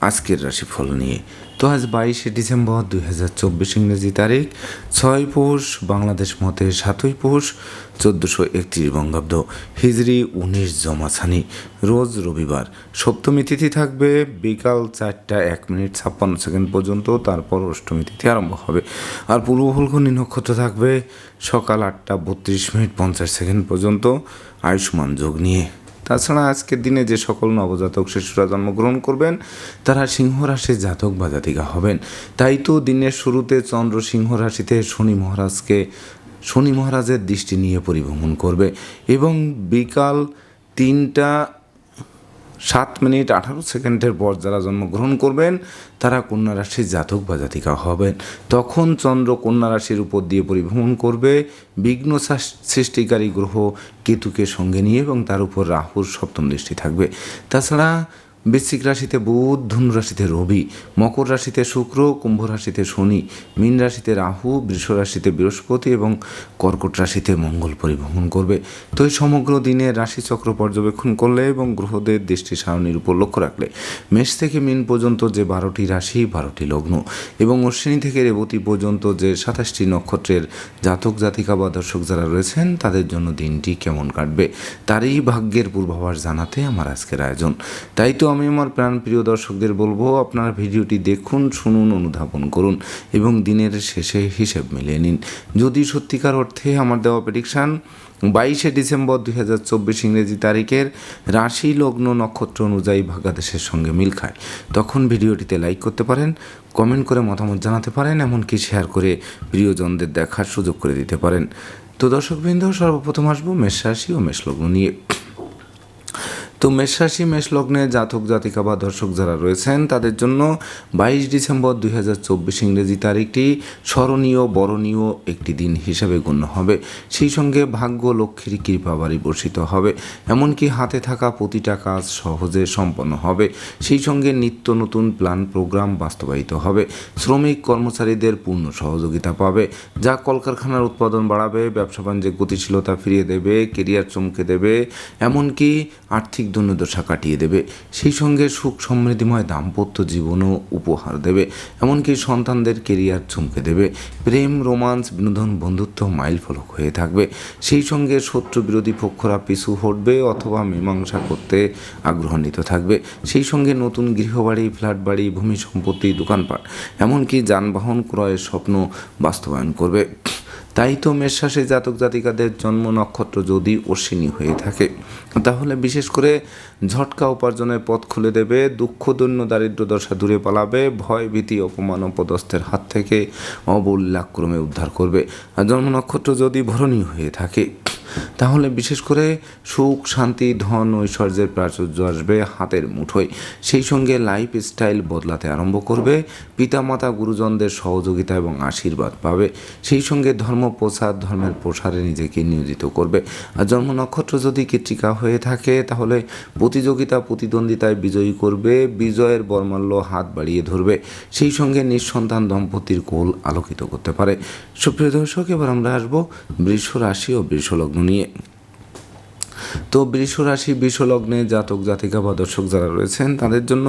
আজকের রাশিফল নিয়ে। তো আজ বাইশে ডিসেম্বর দুই হাজার চব্বিশ ইংরেজি তারিখ, ছয় পৌষ, বাংলাদেশ মতে সাতই পৌষ, চোদ্দোশো একত্রিশ বঙ্গাব্দ। হিজড়ি উনিশ জমাছানি রোজ রবিবার। সপ্তমী তিথি থাকবে, বিকাল চারটা এক মিনিট ছাপ্পান্ন সেকেন্ড পর্যন্ত, তারপর অষ্টমী তিথি আরম্ভ হবে। আর পূর্ব ফলগুনি নক্ষত্র থাকবে, সকাল আটটা বত্রিশ মিনিট পঞ্চাশ সেকেন্ড পর্যন্ত, আয়ুষ্মান যোগ নিয়ে। তাছাড়া আজকের দিনে যে সকল নবজাতক শিশুরা জন্মগ্রহণ করবেন, তারা সিংহ রাশির জাতক বা জাতিকা হবেন। তাই তো দিনের শুরুতে চন্দ্র সিংহ রাশিতে শনি মহারাজকে, শনি মহারাজের দৃষ্টি নিয়ে পরিভ্রমণ করবে এবং বিকাল তিনটা সাত মিনিট আঠারো সেকেন্ডের পর যারা জন্মগ্রহণ করবেন, তারা কন্যা রাশির জাতক বা জাতিকা হবেন। তখন চন্দ্র কন্যা রাশির উপর দিয়ে পরিভ্রমণ করবে। বিঘ্ন সৃষ্টিকারী গ্রহ কেতুকে সঙ্গে নিয়ে এবং তার উপর রাহুর সপ্তম দৃষ্টি থাকবে। তাছাড়া বৃশ্চিক রাশিতে বুধ ধনু রাশিতে রবি, মকর রাশিতে শুক্র, কুম্ভ রাশিতে শনি, মীন রাশিতে রাহু, বৃষ রাশিতে বৃহস্পতি এবং কর্কট রাশিতে মঙ্গল পরিভ্রমণ করবে। তো এই সমগ্র দিনে রাশিচক্র পর্যবেক্ষণ করলে এবং গ্রহদের দৃষ্টি সারণীর উপর লক্ষ্য রাখলে মেষ থেকে মীন পর্যন্ত যে বারোটি রাশি, বারোটি লগ্ন এবং অশ্বিনী থেকে রেবতী পর্যন্ত যে সাতাশটি নক্ষত্রের জাতক, জাতিকা বা দর্শক যারা রয়েছেন, তাদের জন্য দিনটি কেমন কাটবে, তারই ভাগ্যের পূর্বাভাস জানাতে আমার আজকের আয়োজন। তাই তো আমি আমার প্রাণ প্রিয় দর্শকদের বলব, আপনারা ভিডিওটি দেখুন, শুনুন, অনুধাবন করুন এবং দিনের শেষে হিসেব মিলিয়ে নিন। যদি সত্যিকার অর্থে আমার দেওয়া প্রেডিকশান বাইশে ডিসেম্বর দুই হাজার চব্বিশ ইংরেজি তারিখের রাশি লগ্ন নক্ষত্র অনুযায়ী ভাগাদেশের সঙ্গে মিল খায়। তখন ভিডিওটিতে লাইক করতে পারেন কমেন্ট করে মতামত জানাতে পারেন, এমনকি শেয়ার করে প্রিয়জনদের দেখার সুযোগ করে দিতে পারেন। তো দর্শকবৃন্দ, সর্বপ্রথম আসব মেষ রাশি ও মেষ লগ্ন নিয়ে। তো মেষ রাশি মেষ লগ্নে জাতক, জাতিকা বা দর্শক যারা রয়েছেন, তাদের জন্য বাইশ ডিসেম্বর দুই হাজার চব্বিশ ইংরেজি তারিখটি স্মরণীয়, বরণীয় একটি দিন হিসেবে গণ্য হবে। সেই সঙ্গে ভাগ্য, লক্ষ্মীর কৃপা বাড়ি বর্ষিত হবে। এমনকি হাতে থাকা প্রতিটা কাজ সহজে সম্পন্ন হবে। সেই সঙ্গে নিত্য নতুন প্ল্যান, প্রোগ্রাম বাস্তবায়িত হবে। শ্রমিক, কর্মচারীদের পূর্ণ সহযোগিতা পাবে। যা কলকারখানার উৎপাদন বাড়াবে, ব্যবসা বাণিজ্যে গতিশীলতা ফিরিয়ে দেবে, কেরিয়ার চমকে দেবে। এমনকি আর্থিক দৈন্যদশা কাটিয়ে দেবে। সেই সঙ্গে সুখ সমৃদ্ধিময় দাম্পত্য জীবনও উপহার দেবে। এমনকি সন্তানদের কেরিয়ার চমকে দেবে। প্রেম, রোমান্স, বিনোদন, বন্ধুত্ব মাইল ফলক হয়ে থাকবে। সেই সঙ্গে শত্রু বিরোধী পক্ষরা পিছু হটবে অথবা মীমাংসা করতে আগ্রহান্বিত থাকবে। সেই সঙ্গে নতুন গৃহবাড়ি ফ্ল্যাট বাড়ি ভূমি সম্পত্তি, দোকানপাট, এমনকি যানবাহন ক্রয়ের স্বপ্ন বাস্তবায়ন করবে। তাই তো মেষরাশি জাতক জাতিকাদের জন্ম নক্ষত্র যদি অশ্বিনী হয়ে থাকে, তাহলে বিশেষ করে ঝটকা উপার্জনের পথ খুলে দেবে, দুঃখ, দৈন্য, দারিদ্র দশা দূরে পালাবে, ভয়, ভীতি, অপমান, অপদস্থের হাত থেকে অবল্যাক্রমে উদ্ধার করবে। আর জন্ম নক্ষত্র যদি ভরণী হয়ে থাকে তাহলে বিশেষ করে সুখ, শান্তি, ধন, ঐশ্বর্যের প্রাচুর্য আসবে হাতের মুঠোয়। সেই সঙ্গে লাইফ স্টাইল বদলাতে আরম্ভ করবে, পিতামাতা, গুরুজনদের সহযোগিতা এবং আশীর্বাদ পাবে। সেই সঙ্গে ধর্ম প্রসার ধর্মের প্রসারে নিজেকে নিয়োজিত করবে। আর জন্ম নক্ষত্র যদি কৃত্রিকা হয়ে থাকে, তাহলে প্রতিযোগিতা, প্রতিদ্বন্দ্বিতায় বিজয়ী করবে, বিজয়ের বর্মাল্য হাত বাড়িয়ে ধরবে। সেই সঙ্গে নিঃসন্তান দম্পতির কোল আলোকিত করতে পারে। সুপ্রিয় দর্শক, এবার আমরা আসব বৃষ রাশি ও বৃষ লগ্ন নিয়ে তো বৃষ রাশি বৃষ লগ্নে জাতক, জাতিকা বা দর্শক যারা রয়েছেন, তাদের জন্য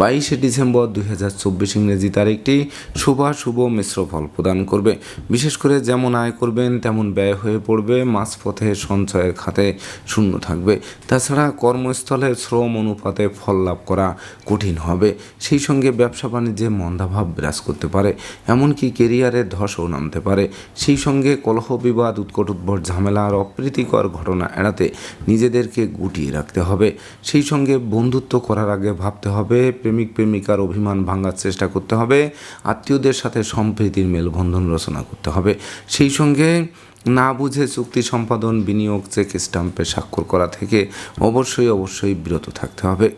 বাইশে ডিসেম্বর দুই হাজার চব্বিশ ইংরেজি তারিখটি শুভাশুভ মিশ্র ফল প্রদান করবে। বিশেষ করে যেমন আয় করবেন, তেমন ব্যয় হয়ে পড়বে, মাঝপথে সঞ্চয়ের খাতে শূন্য থাকবে। তাছাড়া কর্মস্থলে শ্রম অনুপাতে ফল লাভ করা কঠিন হবে। সেই সঙ্গে ব্যবসা বাণিজ্যে মন্দাভাব বিরাজ করতে পারে, এমনকি কেরিয়ারে ধসও নামতে পারে। সেই সঙ্গে কলহ বিবাদ, উৎকট উদ্ভট ঝামেলা আর অপ্রীতিকর ঘটনা এড়াতে নিজেদেরকে গুটিয়ে রাখতে হবে। সেই সঙ্গে বন্ধুত্ব করার আগে ভাবতে হবে, প্রেমিক প্রেমিকার অভিমান ভাঙার চেষ্টা করতে হবে, আত্মীয়দের সাথে সম্প্রীতির মেলবন্ধন রচনা করতে হবে। সেই সঙ্গে না বুঝে চুক্তি সম্পাদন, বিনিয়োগ, চেক স্টাম্পে স্বাক্ষর করা থেকে অবশ্যই অবশ্যই বিরত থাকতে হবে।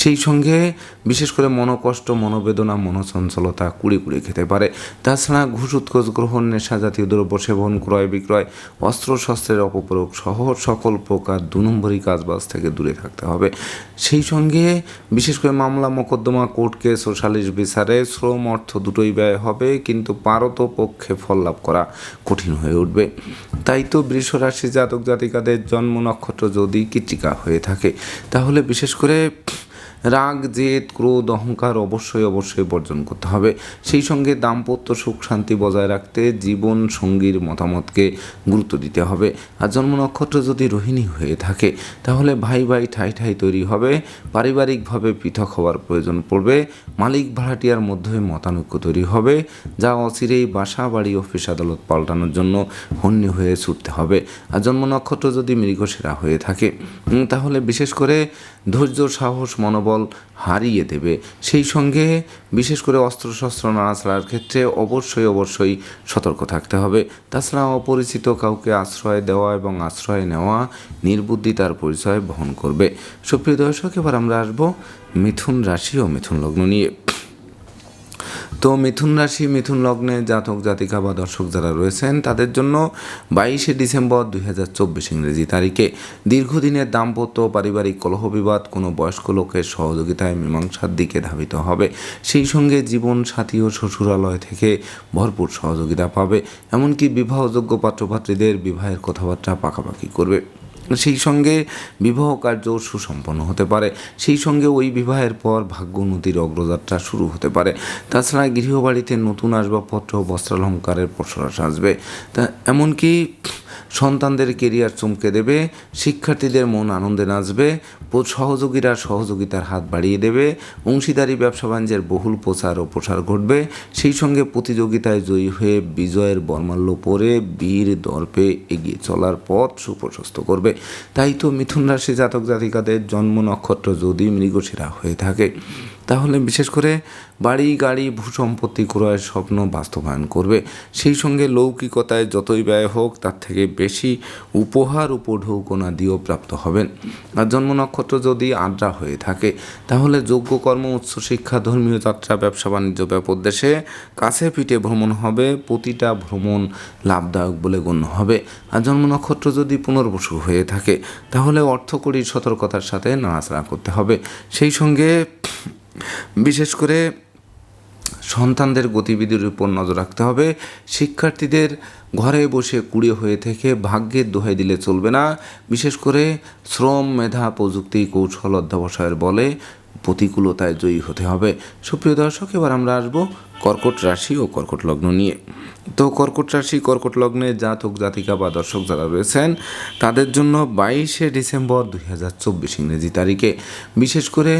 সেই সঙ্গে বিশেষ করে মনোকষ্ট, মনোবেদনা মনোচঞ্চলতা কুড়ি কুড়ি খেতে পারে। তাছাড়া ঘুষ, উৎকোচ, গ্রহণ, নেশা জাতীয় দ্রব্য, সেবন, ক্রয় বিক্রয়, অস্ত্র, শস্ত্রের অপপ্রয়োগ সহ সকল প্রকার দু নম্বরই কাজবাজ থেকে দূরে থাকতে হবে। সেই সঙ্গে বিশেষ করে মামলা, মোকদ্দমা, কোর্ট কেস ও সালিশ বিচারে শ্রম, অর্থ দুটোই ব্যয় হবে, কিন্তু পারত পক্ষে ফল লাভ করা কঠিন হয়ে উঠবে। তাই তো বৃষ রাশি জাতক জাতিকাদের জন্ম নক্ষত্র যদি কৃতিকা হয়ে থাকে, তাহলে বিশেষ করে রাগ, জেদ, ক্রোধ, অহংকার অবশ্যই অবশ্যই বর্জন করতে হবে। সেই সঙ্গে দাম্পত্য সুখ, শান্তি বজায় রাখতে জীবন সঙ্গীর মতামতকে গুরুত্ব দিতে হবে। আর জন্ম নক্ষত্র যদি রোহিণী হয়ে থাকে, তাহলে ভাই ভাই, ঠাই ঠাই তৈরি হবে। পারিবারিকভাবে পৃথক হওয়ার প্রয়োজন পড়বে। মালিক ভাড়াটিয়ার মধ্যে মতানৈক্য তৈরি হবে। যা অচিরেই বাসা, বাড়ি অফিস আদালত পাল্টানোর জন্য হন্যি হয়ে ছুটতে হবে। আর জন্ম নক্ষত্র যদি মৃগসেরা হয়ে থাকে তাহলে বিশেষ করে ধৈর্য, সাহস, মনোবল হারিয়ে দেবে। সেই সঙ্গে বিশেষ করে অস্ত্রশস্ত্র নাড়াচাড়ার ক্ষেত্রে অবশ্যই অবশ্যই সতর্ক থাকতে হবে। তাছাড়া অপরিচিত কাউকে আশ্রয় দেওয়া এবং আশ্রয় নেওয়া নির্বুদ্ধি তার পরিচয় বহন করবে। সুপ্রিয় দর্শক, এবার আমরা আসব মিথুন রাশি ও মিথুন লগ্ন নিয়ে। তো মিথুন রাশি, মিথুন লগ্নে জাতক, জাতিকা বা দর্শক যারা রয়েছেন, তাদের জন্য বাইশে ডিসেম্বর দুই হাজার চব্বিশ ইংরেজি তারিখে দীর্ঘদিনের দাম্পত্য পারিবারিক কলহ বিবাদ কোনো বয়স্ক লোকের সহযোগিতায় মীমাংসার দিকে ধাবিত হবে। সেই সঙ্গে জীবন সাথী ও শ্বশুরালয় থেকে ভরপুর সহযোগিতা পাবে। এমনকি বিবাহযোগ্য পাত্রপাত্রীদের বিবাহের কথাবার্তা পাকাপাকি করবে। সেই সঙ্গে বিবাহ কার্য সুসম্পন্ন হতে পারে। সেই সঙ্গে ওই বিবাহের পর ভাগ্য উন্নতির অগ্রযাত্রা শুরু হতে পারে। তাছাড়া গৃহবাড়িতে নতুন আসবাবপত্র, বস্ত্রালঙ্কারের প্রসরাস আসবে। তা এমনকি সন্তানদের কেরিয়ার চমকে দেবে, শিক্ষার্থীদের মন আনন্দে নাচবে সহযোগীরা সহযোগিতার হাত বাড়িয়ে দেবে, অংশীদারি ব্যবসা বাণিজ্যের বহুল প্রচার ও প্রসার ঘটবে। সেই সঙ্গে প্রতিযোগিতায় জয়ী হয়ে বিজয়ের বর্মাল্য পরে বীর দর্পে এগিয়ে চলার পথ সুপ্রশস্ত করবে। তাই তো মিথুন রাশি জাতক জাতিকাদের জন্ম নক্ষত্র যদি মৃগশিরা হয়ে থাকে। তাহলে বিশেষ করে বাড়ি, গাড়ি, ভূসম্পত্তি ক্রয়ের স্বপ্ন বাস্তবায়ন করবে। সেই সঙ্গে লৌকিকতায় যতই ব্যয় হোক, তার থেকে বেশি উপহার উপঢৌকনা দিয়েও প্রাপ্ত হবেন। আর জন্ম নক্ষত্র যদি আদ্রা হয়ে থাকে, তাহলে যোগ্য কর্ম উচ্চশিক্ষা ধর্মীয় যাত্রা, ব্যবসা, বাণিজ্য ব্যাপদেশে কাছে পিঠে ভ্রমণ হবে, প্রতিটা ভ্রমণ লাভদায়ক বলে গণ্য হবে। আর জন্ম নক্ষত্র যদি পুনর্বসু হয়ে থাকে, তাহলে অর্থকরী সতর্কতার সাথে নাড়াচাড়া করতে হবে। সেই সঙ্গে বিশেষ করে সন্তানদের গতিবিধির উপর নজর রাখতে হবে। শিক্ষার্থীদের ঘরে বসে কুড়িয়ে হয়ে থেকে ভাগ্যের দোহাই দিলে চলবে না। বিশেষ করে শ্রম, মেধা, প্রযুক্তি, কৌশল অধ্যাবসায়ের বলে প্রতিকূলতায় জয়ী হতে হবে। সুপ্রিয় দর্শক, এবার আমরা আসব কর্কট রাশি ও কর্কট লগ্ন নিয়ে। তো কর্কট রাশি, কর্কট লগ্নে জাতক, জাতিকা বা দর্শক যারা রয়েছেন, তাদের জন্য বাইশে ডিসেম্বর দুই হাজার চব্বিশ ইংরেজি তারিখে। বিশেষ করে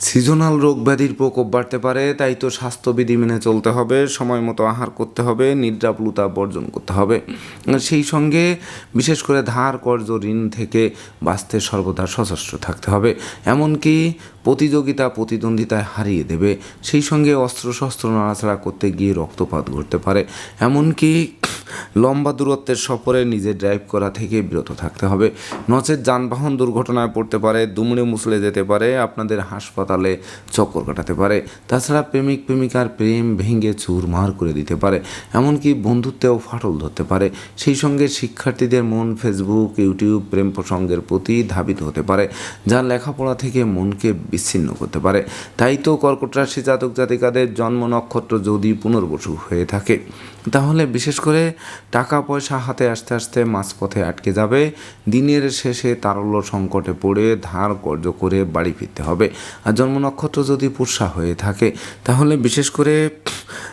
সিজনাল রোগ ব্যাধির প্রকোপ বাড়তে পারে, তাই তো স্বাস্থ্যবিধি মেনে চলতে হবে, সময় মতো আহার করতে হবে নিদ্রাপ্লুতা বর্জন করতে হবে। সেই সঙ্গে বিশেষ করে ধার, কর্জ, ঋণ থেকে বাঁচতে সর্বদা সশস্ত্র থাকতে হবে। এমনকি প্রতিযোগিতা, প্রতিদ্বন্দ্বিতায় হারিয়ে দেবে। সেই সঙ্গে অস্ত্রশস্ত্র নাড়াচাড়া করতে গিয়ে রক্তপাত ঘটতে পারে। এমনকি লম্বা দূরত্বের সফরে নিজে ড্রাইভ করা থেকে বিরত থাকতে হবে। নচেত যানবাহন দুর্ঘটনায় পড়তে পারে, দুমড়ে মুসলে যেতে পারে, আপনাদের হাসপাতালে চক্কর কাটাতে পারে। তাছাড়া প্রেমিক, প্রেমিকার প্রেম ভেঙে চুরমার করে দিতে পারে, এমনকি বন্ধুত্বেও ফাটল ধরতে পারে। সেই সঙ্গে শিক্ষার্থীদের মন ফেসবুক ইউটিউব প্রেম প্রসঙ্গের প্রতি ধাবিত হতে পারে, যা লেখাপড়া থেকে মনকে বিচ্ছিন্ন করতে পারে। তাই তো কর্কট রাশি জাতক জাতিকাদের জন্ম নক্ষত্র যদি পুনর্বসু হয়ে থাকে। তাহলে বিশেষ করে টাকা পয়সা হাতে আসতে আসতে মাঝপথে আটকে যাবে। দিনের শেষে তারল্য সংকটে পড়ে ধার কর্য করে বাড়ি ফিরতে হবে। আর জন্ম নক্ষত্র যদি পুষা হয়ে থাকে, তাহলে বিশেষ করে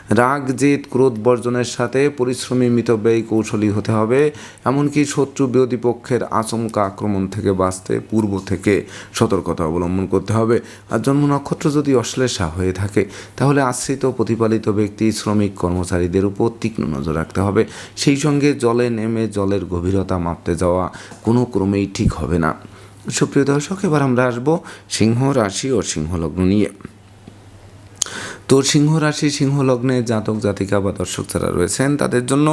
রাগ, জেদ, ক্রোধ বর্জনের সাথে পরিশ্রমী মিতব্যয়ী কৌশলী হতে হবে। এমনকি শত্রু বিরোধী পক্ষের আচমকা আক্রমণ থেকে বাঁচতে পূর্ব থেকে সতর্কতা অবলম্বন করতে হবে। আর জন্ম নক্ষত্র যদি অশ্লেষা হয়ে থাকে, তাহলে আশ্রিত প্রতিপালিত ব্যক্তি শ্রমিক কর্মচারীদের উপর তীক্ষ্ণ নজর রাখতে হবে। সেই সঙ্গে জলে নেমে জলের গভীরতা মাপতে যাওয়া কোনো ক্রমেই ঠিক হবে না। সুপ্রিয় দর্শক, এবার আমরা আসব সিংহ রাশি ও সিংহলগ্ন নিয়ে। তো সিংহ রাশি, সিংহ লগ্নে জাতক, জাতিকা বা দর্শক যারা রয়েছেন, তাদের জন্য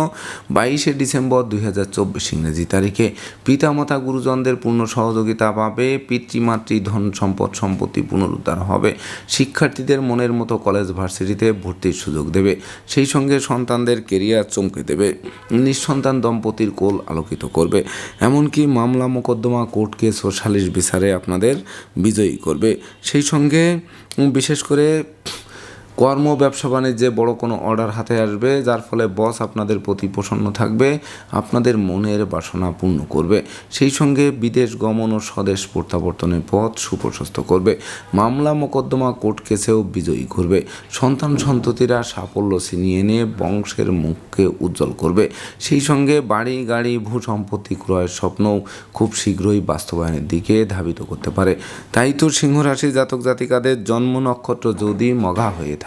বাইশে ডিসেম্বর দুই হাজার চব্বিশ ইংরেজি তারিখে পিতামাতা গুরুজনদের পূর্ণ সহযোগিতা পাবে, পিতৃমাতৃ ধন সম্পদ সম্পত্তি পুনরুদ্ধার হবে, শিক্ষার্থীদের মনের মতো কলেজ ভার্সিটিতে ভর্তির সুযোগ দেবে, সেই সঙ্গে সন্তানদের কেরিয়ার চমকে দেবে, নিঃসন্তান দম্পতির কোল আলোকিত করবে, এমনকি মামলা মোকদ্দমা কোর্ট কেস ও সালিশ বিচারে আপনাদের বিজয়ী করবে। সেই সঙ্গে বিশেষ করে কর্ম, ব্যবসা বাণিজ্যে বড় কোনো অর্ডার হাতে আসবে, যার ফলে বস আপনাদের প্রতি প্রসন্ন থাকবে, আপনাদের মনের বাসনা পূর্ণ করবে। সেই সঙ্গে বিদেশ গমন ও স্বদেশ প্রত্যাবর্তনের পথ সুপ্রশস্ত করবে। মামলা মোকদ্দমা কোর্ট কেসেও বিজয়ী করবে সন্তান সন্ততিরা সাফল্য ছিনিয়ে এনে বংশের মুখকে উজ্জ্বল করবে। সেই সঙ্গে বাড়ি, গাড়ি ভূ সম্পত্তি ক্রয়ের স্বপ্নও খুব শীঘ্রই বাস্তবায়নের দিকে ধাবিত করতে পারে। তাই তো সিংহ রাশি জাতক জাতিকাদের জন্ম নক্ষত্র যদি মঘা হয়ে থাকে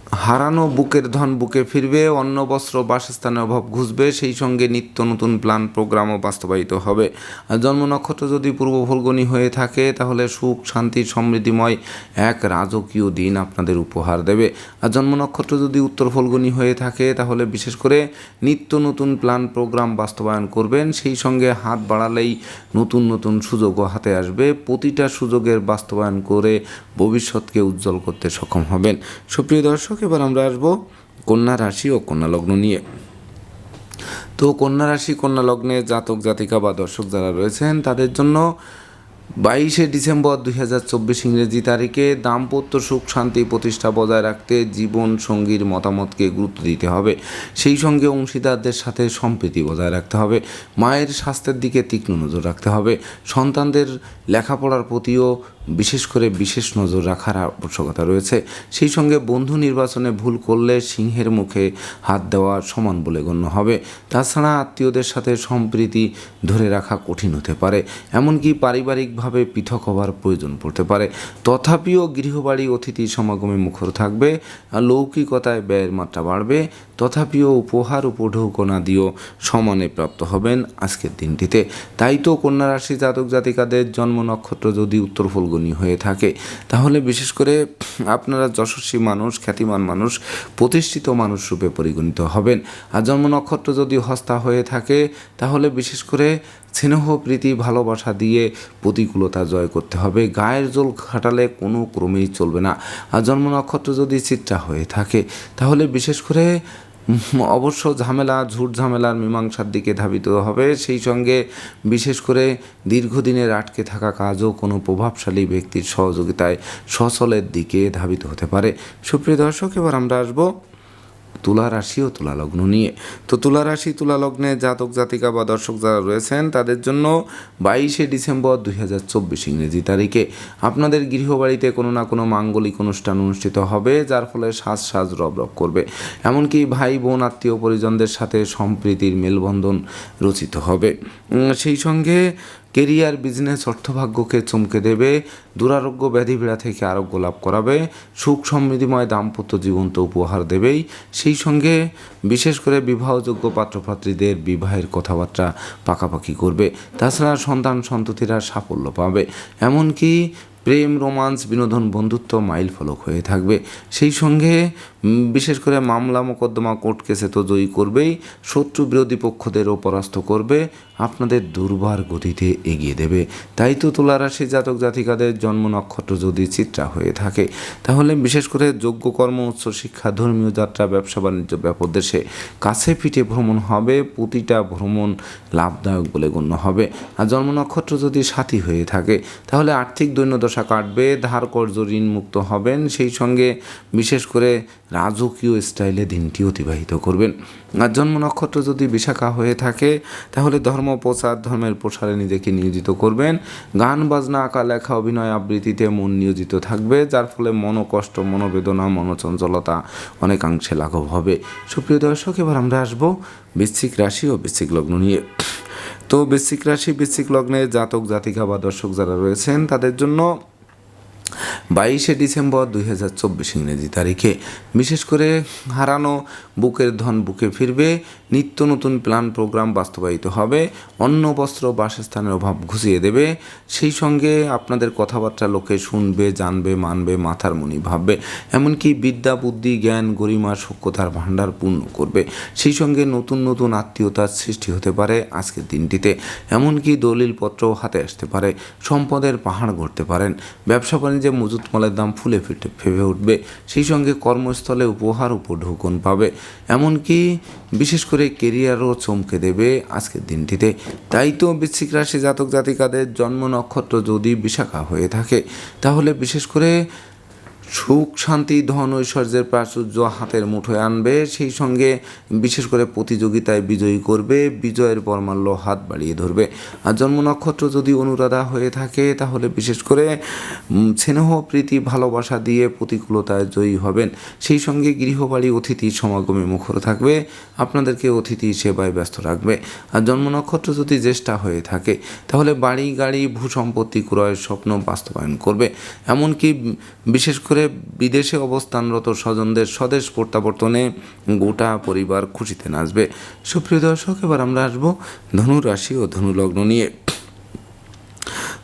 হারানো বুকের ধন বুকে ফিরবে অন্ন বস্ত্র বাসস্থানের অভাব ঘুষবে, সেই সঙ্গে নিত্য নতুন প্ল্যান প্রোগ্রামও বাস্তবায়িত হবে। জন্ম নক্ষত্র যদি পূর্ব ফলগণী হয়ে থাকে, তাহলে সুখ, শান্তি, সমৃদ্ধিময় এক রাজকীয় দিন আপনাদের উপহার দেবে। আর জন্ম নক্ষত্র যদি উত্তর ফলগণী হয়ে থাকে, তাহলে বিশেষ করে নিত্য নতুন প্ল্যান প্রোগ্রাম বাস্তবায়ন করবেন। সেই সঙ্গে হাত বাড়ালেই নতুন নতুন সুযোগও হাতে আসবে। প্রতিটা সুযোগের বাস্তবায়ন করে ভবিষ্যৎকে উজ্জ্বল করতে সক্ষম হবেন। সুপ্রিয় দর্শক এবার আমরা আসব? কন্যা রাশি ও কন্যা লগ্ন নিয়ে। তো কন্যা রাশি, কন্যা লগ্নে জাতক, জাতিকা বা দর্শক যারা রয়েছেন, তাদের জন্য বাইশে ডিসেম্বর দুই হাজার চব্বিশ ইংরেজি তারিখে দাম্পত্য সুখ, শান্তি, প্রতিষ্ঠা বজায় রাখতে জীবন সঙ্গীর মতামতকে গুরুত্ব দিতে হবে। সেই সঙ্গে অংশীদারদের সাথে সম্প্রীতি বজায় রাখতে হবে। মায়ের স্বাস্থ্যের দিকে তীক্ষ্ণ নজর রাখতে হবে। সন্তানদের লেখাপড়ার প্রতিও বিশেষ করে বিশেষ নজর রাখার আবশ্যকতা রয়েছে। সেই সঙ্গে বন্ধু নির্বাচনে ভুল করলে সিংহের মুখে হাত দেওয়া সমান বলে গণ্য হবে। তাছাড়া আত্মীয়দের সাথে সম্প্রীতি ধরে রাখা কঠিন হতে পারে। এমনকি পারিবারিকভাবে পৃথক হওয়ার প্রয়োজন পড়তে পারে। তথাপিও গৃহবাড়ি অতিথি সমাগমে মুখর থাকবে লৌকিকতায় ব্যয়ের মাত্রা বাড়বে। তথাপিও উপহার উপঢৌকনা দিয়েও সমানে প্রাপ্ত হবেন আজকের দিনটিতে। তাই তো কন্যা রাশি জাতক জাতিকাদের জন্ম নক্ষত্র যদি উত্তর ফলগুনি হয়ে থাকে। তাহলে বিশেষ করে আপনারা যশস্বী মানুষ, খ্যাতিমান মানুষ, প্রতিষ্ঠিত মানুষ রূপে পরিগণিত হবেন। আর জন্ম নক্ষত্র যদি হস্তা হয়ে থাকে, তাহলে বিশেষ করে স্নেহ, প্রীতি, ভালোবাসা দিয়ে প্রতিকূলতা জয় করতে হবে। গায়ের জল খাটালে কোনো ক্রমেই চলবে না। আর জন্ম নক্ষত্র যদি চিত্রা হয়ে থাকে, তাহলে বিশেষ করে অবশ্য ঝামেলা, ঝুট ঝামেলার মীমাংসার দিকে ধাবিত হবে। সেই সঙ্গে বিশেষ করে দীর্ঘদিনের আটকে থাকা কাজও কোনো প্রভাবশালী ব্যক্তির সহযোগিতায় সচলের দিকে ধাবিত হতে পারে। সুপ্রিয় দর্শক, এবার আমরা আসব তুলা রাশি ও তুলা লগ্ন নিয়ে। তো তুলা রাশি, তুলা লগ্নে জাতক, জাতিকা বা দর্শক যারা রয়েছেন, তাদের জন্য বাইশে ডিসেম্বর দুই হাজার চব্বিশ ইংরেজি তারিখে। আপনাদের গৃহবাড়িতে কোনো না কোনো মাঙ্গলিক অনুষ্ঠান অনুষ্ঠিত হবে, যার ফলে সাজ সাজ রব রব করবে। এমনকি ভাই, বোন, আত্মীয় পরিজনদের সাথে সম্প্রীতির মেলবন্ধন রচিত হবে। সেই সঙ্গে কেরিয়ার, বিজনেস, অর্থভাগ্যকে চমকে দেবে, দুরারোগ্য ব্যাধি ব্যাধিপীড়া থেকে আরোগ্য লাভ করাবে, সুখ সমৃদ্ধিময় দাম্পত্য জীবন তো উপহার দেবেই। সেই সঙ্গে বিশেষ করে বিবাহযোগ্য পাত্রপাত্রীদের বিবাহের কথাবার্তা পাকাপাকি করবে। তাছাড়া সন্তান সন্ততিরা সাফল্য পাবে। এমনকি প্রেম, রোমান্স, বিনোদন, বন্ধুত্ব মাইল ফলক হয়ে থাকবে। সেই সঙ্গে বিশেষ করে মামলা মোকদ্দমা কোর্ট কেসে তো জয়ী করবেই, শত্রু বিরোধী পক্ষদেরও পরাস্ত করবে, আপনাদের দুর্বার গতিতে এগিয়ে দেবে। তাই তো তুলা রাশি জাতক জাতিকাদের জন্ম নক্ষত্র যদি চিত্রা হয়ে থাকে, তাহলে বিশেষ করে যোগ্য কর্ম উচ্চ শিক্ষা, ধর্মীয় যাত্রা, ব্যবসা বাণিজ্য ব্যাপক দেশে কাছে পিঠে ভ্রমণ হবে, প্রতিটা ভ্রমণ লাভদায়ক বলে গণ্য হবে। আর জন্ম নক্ষত্র যদি সাথী হয়ে থাকে, তাহলে আর্থিক দৈন্যদশা কাটবে, ধার কর্য ঋণ মুক্ত হবেন। সেই সঙ্গে বিশেষ করে রাজকীয় স্টাইলে দিনটি অতিবাহিত করবেন। আর জন্ম নক্ষত্র যদি বিশাখা হয়ে থাকে, তাহলে ধর্ম প্রচার ধর্মের প্রসারে নিজেকে নিয়োজিত করবেন। গান, বাজনা, আঁকা, লেখা, অভিনয় আবৃত্তিতে মন নিয়োজিত থাকবে, যার ফলে মনোকষ্ট, মনোবেদনা, মনোচঞ্চলতা অনেকাংশে লাঘব হবে। সুপ্রিয় দর্শক, এবার আমরা আসব বৃশ্চিক রাশি ও বৃশ্চিক লগ্ন নিয়ে। তো বৃশ্চিক রাশি, বৃশ্চিক লগ্নে জাতক, জাতিকা বা দর্শক যারা রয়েছেন, তাদের জন্য বাইশে ডিসেম্বর দুই হাজার চব্বিশ ইংরেজি তারিখে। বিশেষ করে হারানো বুকের ধন বুকে ফিরবে, নিত্য নতুন প্ল্যান প্রোগ্রাম বাস্তবায়িত হবে, অন্ন, বস্ত্র, বাসস্থানের অভাব ঘুষিয়ে দেবে। সেই সঙ্গে আপনাদের কথাবার্তা লোকে শুনবে, জানবে, মানবে, মাথার মনি ভাববে। এমনকি বিদ্যা, বুদ্ধি, জ্ঞান, গরিমা সক্ষতার ভাণ্ডার পূর্ণ করবে। সেই সঙ্গে নতুন নতুন আত্মীয়তার সৃষ্টি হতে পারে আজকের দিনটিতে। এমনকি দলিলপত্রও হাতে আসতে পারে। সম্পদের পাহাড় গড়তে পারেন। ব্যবসা বাণিজ্যে মজুত মালের দাম ফুলে ফেটে, ফেপে উঠবে, সেই সঙ্গে কর্মস্থলে উপহার উপঢৌকন পাবে। এমনকি বিশেষ করে কেরিয়ারও চমকে দেবে আজকের দিনটিতে। তাই তো বৃশ্চিক রাশি জাতক জাতিকাদের জন্ম নক্ষত্র যদি বিশাখা হয়ে থাকে, তাহলে বিশেষ করে সুখ, শান্তি, ধন, ঐশ্বর্যের প্রাচুর্য হাতের মুঠোয় আনবে। সেই সঙ্গে বিশেষ করে প্রতিযোগিতায় বিজয়ী করবে, বিজয়ের বর্মাল্য হাত বাড়িয়ে ধরবে। আর জন্ম নক্ষত্র যদি অনুরাধা হয়ে থাকে, তাহলে বিশেষ করে স্নেহ, প্রীতি, ভালোবাসা দিয়ে প্রতিকূলতায় জয়ী হবেন। সেই সঙ্গে গৃহবাড়ি অতিথি সমাগমে মুখর থাকবে, আপনাদেরকে অতিথি সেবায় ব্যস্ত রাখবে। আর জন্ম নক্ষত্র যদি জ্যেষ্ঠা হয়ে থাকে, তাহলে বাড়ি, গাড়ি ভূ সম্পত্তি ক্রয়ের স্বপ্ন বাস্তবায়ন করবে। এমনকি বিশেষ করে বিদেশে অবস্থানরত স্বজনদের স্বদেশ প্রত্যাবর্তনে গোটা পরিবার খুশিতে নাচবে। সুপ্রিয় দর্শক, এবার আমরা আসব ধনু রাশি ও ধনু লগ্ন নিয়ে।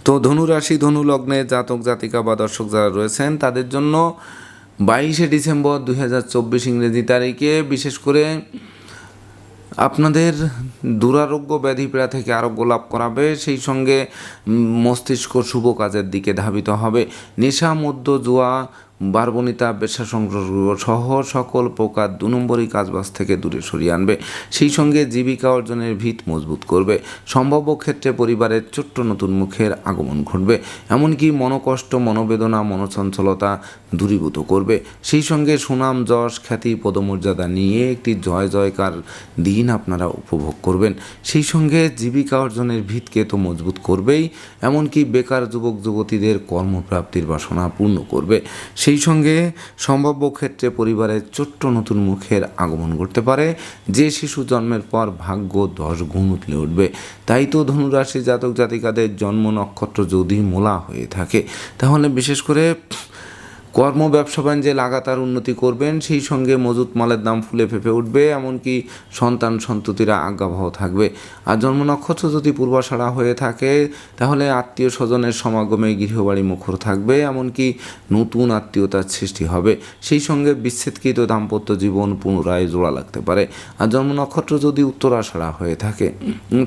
তো ধনু রাশি ধনু জাতক, জাতিকা বা দর্শক যারা রয়েছেন, তাদের জন্য বাইশে ডিসেম্বর দুই হাজার চব্বিশ ইংরেজি তারিখে বিশেষ করে আপনাদের দুরারোগ্য ব্যাধিপীড়া থেকে আরোগ্য লাভ করাবে। সেই সঙ্গে মস্তিষ্ক শুভ কাজের দিকে ধাবিত হবে। নেশা মধ্য জুয়া বারবনিতা বেশা সংগ্রহ সহ সকল প্রকার দু নম্বরই কাজবাজ থেকে দূরে সরিয়ে আনবে। সেই সঙ্গে জীবিকা অর্জনের ভিত মজবুত করবে। সম্ভাব্য ক্ষেত্রে পরিবারের ছোট্ট নতুন মুখের আগমন ঘটবে। এমনকি মনোকষ্ট, মনোবেদনা, মনোচঞ্চলতা দূরীভূত করবে। সেই সঙ্গে সুনাম, যশ, খ্যাতি, পদমর্যাদা নিয়ে একটি জয় জয়কার দিন আপনারা উপভোগ করবেন। সেই সঙ্গে জীবিকা অর্জনের ভিতকে তো মজবুত করবেই। এমনকি বেকার যুবক যুবতীদের কর্মপ্রাপ্তির বাসনা পূর্ণ করবে। সেই সঙ্গে সম্ভাব্য ক্ষেত্রে পরিবারের ছোট্ট নতুন মুখের আগমন করতে পারে। যে শিশু জন্মের পর ভাগ্য দশ গুণ উতলে উঠবে। তাই তো ধনুরাশি জাতক জাতিকাদের জন্ম নক্ষত্র যদি মোলা হয়ে থাকে, তাহলে বিশেষ করে কর্ম ব্যবসা বাণিজ্যে লাগাতার উন্নতি করবেন, সেই সঙ্গে মজুত মালের দাম ফুলে ফেপে উঠবে, এমনকি সন্তান সন্ততিরা আজ্ঞাবহ থাকবে। আর জন্ম নক্ষত্র যদি পূর্বাষাড়া হয়ে থাকে, তাহলে আত্মীয় স্বজনের সমাগমে গৃহবাড়ি মুখর থাকবে, এমনকি নতুন আত্মীয়তার সৃষ্টি হবে। সেই সঙ্গে বিচ্ছেদকৃত দাম্পত্য জীবন পুনরায় জোড়া লাগতে পারে। আর জন্ম নক্ষত্র যদি উত্তরাষাড়া হয়ে থাকে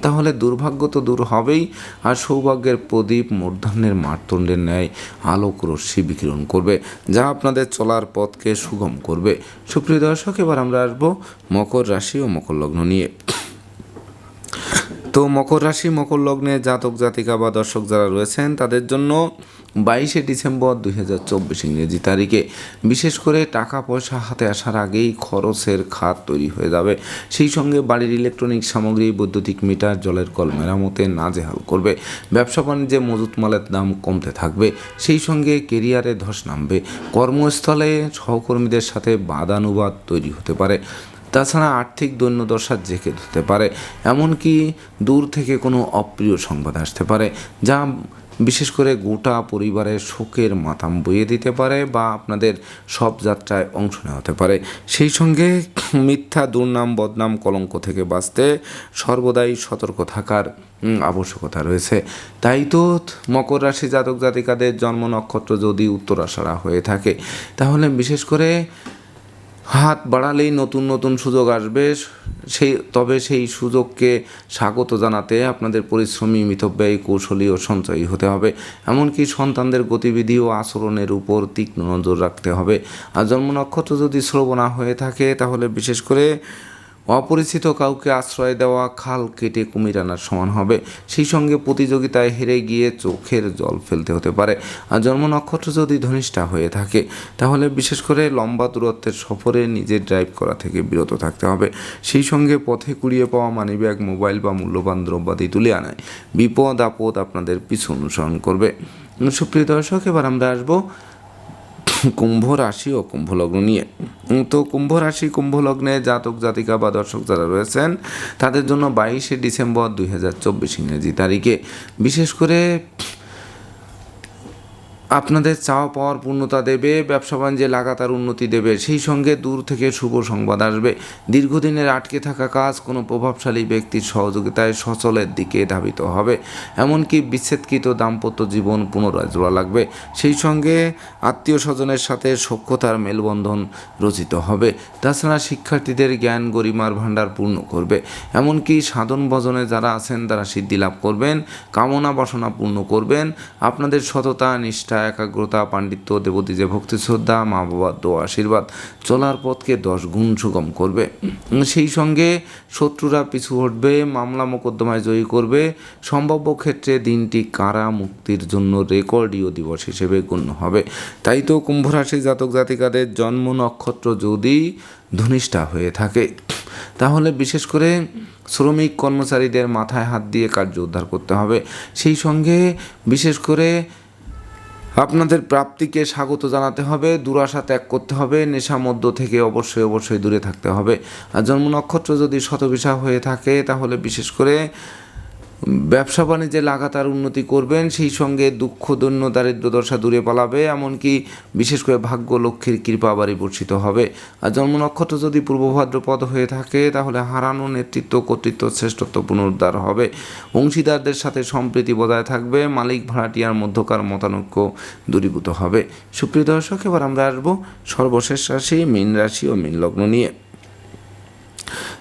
তাহলে দুর্ভাগ্য তো দূর হবেই, আর সৌভাগ্যের প্রদীপ মূর্ধন্যের মারতণ্ডের ন্যায় আলোক রশ্মি বিকিরণ করবে। যা আপনাদের চলার পথকে সুগম করবে। সুপ্রিয় দর্শক, এবার আমরা আসব মকর রাশি ও মকর লগ্ন নিয়ে। তো মকর রাশি, মকর লগ্নে জাতক জাতিকা বা দর্শক যারা রয়েছেন, তাদের জন্য বাইশে ডিসেম্বর দুই হাজার চব্বিশ ইংরেজি তারিখে। বিশেষ করে টাকা পয়সা হাতে আসার আগেই খরচের খাত তৈরি হয়ে যাবে। সেই সঙ্গে বাড়ির ইলেকট্রনিক সামগ্রী, বৈদ্যুতিক মিটার, জলের কল মেরামতে নাজেহাল করবে। ব্যবসা বাণিজ্যে মজুত মালের দাম কমতে থাকবে। সেই সঙ্গে কেরিয়ারে ধস নামবে। কর্মস্থলে সহকর্মীদের সাথে বাদানুবাদ তৈরি হতে পারে। তাছাড়া আর্থিক দৈন্যদশা জেঁকে ধরতে পারে। এমনকি দূর থেকে কোনো অপ্রিয় সংবাদ আসতে পারে, যা বিশেষ করে গোটা পরিবারের শোকের মাথাম বইয়ে দিতে পারে বা আপনাদের সব যাত্রায় অংশ নেওয়া হতে পারে। সেই সঙ্গে মিথ্যা, দুর্নাম, বদনাম, কলঙ্ক থেকে বাঁচতে সর্বদাই সতর্ক থাকার আবশ্যকতা রয়েছে। তাই তো মকর রাশি জাতক জাতিকাদের জন্ম নক্ষত্র যদি উত্তরাষাড়া হয়ে থাকে, তাহলে বিশেষ করে হাত বাড়ালেই নতুন নতুন সুযোগ আসবে। সেই, তবে সেই সুযোগকে স্বাগত জানাতে আপনাদের পরিশ্রমী মিতব্যয়ী কৌশলী ও সঞ্চয়ী হতে হবে। এমনকি সন্তানদের গতিবিধি ও আচরণের উপর তীক্ষ্ণ নজর রাখতে হবে। আর জন্ম নক্ষত্র যদি শ্রবণা হয়ে থাকে, তাহলে বিশেষ করে অপরিচিত কাউকে আশ্রয় দেওয়া, খাল কেটে কুমির আনার সমান হবে। সেই সঙ্গে প্রতিযোগিতায় হেরে গিয়ে চোখের জল ফেলতে হতে পারে। আর জন্ম নক্ষত্র যদি ধনিষ্ঠা হয়ে থাকে, তাহলে বিশেষ করে লম্বা দূরত্বের সফরে নিজে ড্রাইভ করা থেকে বিরত থাকতে হবে। সেই সঙ্গে পথে কুড়িয়ে পাওয়া মানিব্যাগ মোবাইল বা মূল্যবান দ্রব্যাদি তুলে আনায়। বিপদ আপদ আপনাদের পিছু অনুসরণ করবে। সুপ্রিয় দর্শক, এবার আমরা আসব কুম্ভ রাশি ও কুম্ভ লগ্ন নিয়ে তো কুম্ভ রাশি কুম্ভ লগ্নে জাতক, জাতিকা বা দর্শক যারা রয়েছেন, তাদের জন্য বাইশে ডিসেম্বর দুই হাজার চব্বিশ ইংরেজি তারিখে। বিশেষ করে আপনাদের চাওয়া পাওয়ার পূর্ণতা দেবে, ব্যবসা বাণিজ্যে লাগাতার উন্নতি দেবে, সেই সঙ্গে দূর থেকে শুভ সংবাদ আসবে। দীর্ঘদিনের আটকে থাকা কাজ কোনো প্রভাবশালী ব্যক্তির সহযোগিতায় সচলের দিকে ধাবিত হবে। এমনকি বিচ্ছেদকৃত দাম্পত্য জীবন পুনরায় জোড়া লাগবে। সেই সঙ্গে আত্মীয় স্বজনের সাথে সখ্যতার মেলবন্ধন রচিত হবে। তাছাড়া শিক্ষার্থীদের জ্ঞান গরিমার ভাণ্ডার পূর্ণ করবে। এমনকি সাধন ভজনে যারা আছেন, তারা সিদ্ধি লাভ করবেন, কামনা বাসনা পূর্ণ করবেন। আপনাদের সততা, নিষ্ঠা একাগ্রতা, পাণ্ডিত্য, দেবতী যে ভক্তি শ্রদ্ধা, মা বাবার দোয়া, আশীর্বাদ চলার পথকে দশ গুণ সুগম করবে। সেই সঙ্গে শত্রুরা পিছু হটবে, মামলা মোকদ্দমায় জয়ী করবে। সম্ভাব্য ক্ষেত্রে দিনটি কারা মুক্তির জন্য রেকর্ডীয় দিবস হিসেবে গণ্য হবে? তাই তো কুম্ভরাশি জাতক জাতিকাদের জন্ম নক্ষত্র যদি ধনিষ্ঠা হয়ে থাকে, তাহলে বিশেষ করে শ্রমিক কর্মচারীদের মাথায় হাত দিয়ে কার্য উদ্ধার করতে হবে। সেই সঙ্গে বিশেষ করে আপনাদের প্রাপ্তিকে স্বাগত জানাতে হবে, দুরাশা ত্যাগ করতে হবে, নেশা মধ্য থেকে অবশ্যই অবশ্যই দূরে থাকতে হবে। আর জন্ম নক্ষত্র যদি শতবিশা হয়ে থাকে, তাহলে বিশেষ করে ব্যবসা বাণিজ্যে লাগাতার উন্নতি করবেন, সেই সঙ্গে দুঃখ দৈন্য দারিদ্র, দশা দূরে পালাবে, এমনকি বিশেষ করে ভাগ্য, লক্ষ্মীর কৃপা বাড়ি বর্ষিত হবে। আর জন্ম নক্ষত্র যদি পূর্ব ভাদ্রপদ হয়ে থাকে, তাহলে হারানো নেতৃত্ব, কর্তৃত্ব, শ্রেষ্ঠত্ব পুনরুদ্ধার হবে। অংশীদারদের সাথে সম্প্রীতি বজায় থাকবে, মালিক ভাড়াটিয়ার মধ্যকার মতানৈক্য দূরীভূত হবে। সুপ্রিয় দর্শক, এবার আমরা আসব সর্বশেষ রাশি, মীন রাশি ও মীন লগ্ন নিয়ে।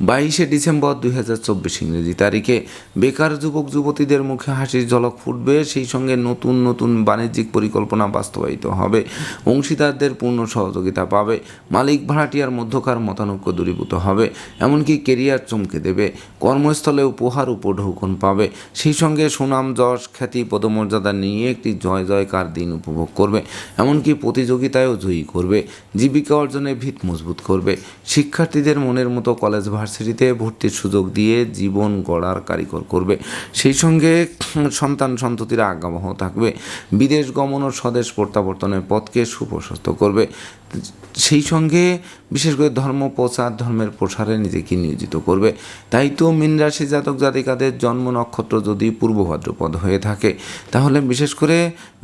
বাইশে ডিসেম্বর দুই হাজার চব্বিশ ইংরেজি তারিখে বেকার যুবক, যুবতীদের মুখে হাসির ঝলক ফুটবে, সেই সঙ্গে নতুন নতুন বাণিজ্যিক পরিকল্পনা বাস্তবায়িত হবে, অংশীদারদের পূর্ণ সহযোগিতা পাবে, মালিক ভাড়াটিয়ার মধ্যকার মতানৈক্য দূরীভূত হবে, এমনকি কেরিয়ার চমকে দেবে, কর্মস্থলে উপহার উপঢৌকন পাবে, সেই সঙ্গে সুনাম, যশ, খ্যাতি, পদমর্যাদা নিয়ে একটি জয়, জয়কার দিন উপভোগ করবে, এমনকি প্রতিযোগিতায়ও জয়ী করবে, জীবিকা অর্জনে ভিত মজবুত করবে, শিক্ষার্থীদের মনের মতো কলেজ ভার্সিটিতে ভর্তির সুযোগ দিয়ে জীবন গড়ার কারিগর করবে। সেই সঙ্গে সন্তান সন্ততিরা আজ্ঞাবহ থাকবে। বিদেশ গমন ও স্বদেশ প্রত্যাবর্তনের পথকে সুপ্রশস্ত করবে। সেই সঙ্গে বিশেষ করে ধর্ম, প্রচার, ধর্মের প্রসারে নিজেকে নিয়োজিত করবে। তাই তো মীন রাশি জাতক জাতিকাদের জন্ম নক্ষত্র যদি পূর্ব ভাদ্রপদ হয়ে থাকে, তাহলে বিশেষ করে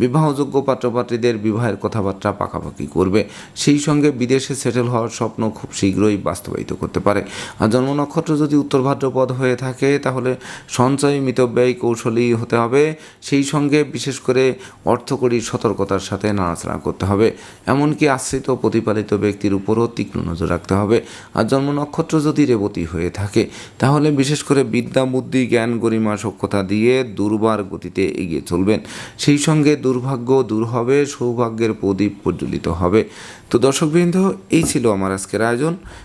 বিবাহযোগ্য পাত্রপাত্রীদের বিবাহের কথাবার্তা পাকাপাকি করবে। সেই সঙ্গে বিদেশে সেটেল হওয়ার স্বপ্ন খুব শীঘ্রই বাস্তবায়িত করতে পারে। আর জন্ম নক্ষত্র যদি উত্তর ভাদ্রপদ হয়ে থাকে, তাহলে সঞ্চয় মিতব্যয় কৌশলী হতে হবে। সেই সঙ্গে বিশেষ করে অর্থকরী সতর্কতার সাথে নাড়াচাড়া করতে হবে। এমনকি আশ্রিত প্রতিপালিত ব্যক্তির উপরও তীক্ষ্ণ নজর রাখতে হবে। আর জন্ম নক্ষত্র যদি রেবতী হয়ে থাকে, তাহলে বিশেষ করে বিদ্যা, বুদ্ধি, জ্ঞান, গরিমা, সক্ষতা দিয়ে দুর্বার গতিতে এগিয়ে চলবেন। সেই সঙ্গে দুর্ভাগ্য দূর হবে, সৌভাগ্যের প্রদীপ প্রজ্বলিত হবে। তো দর্শকবৃন্দ, এই ছিল আমার আজকের আয়োজন।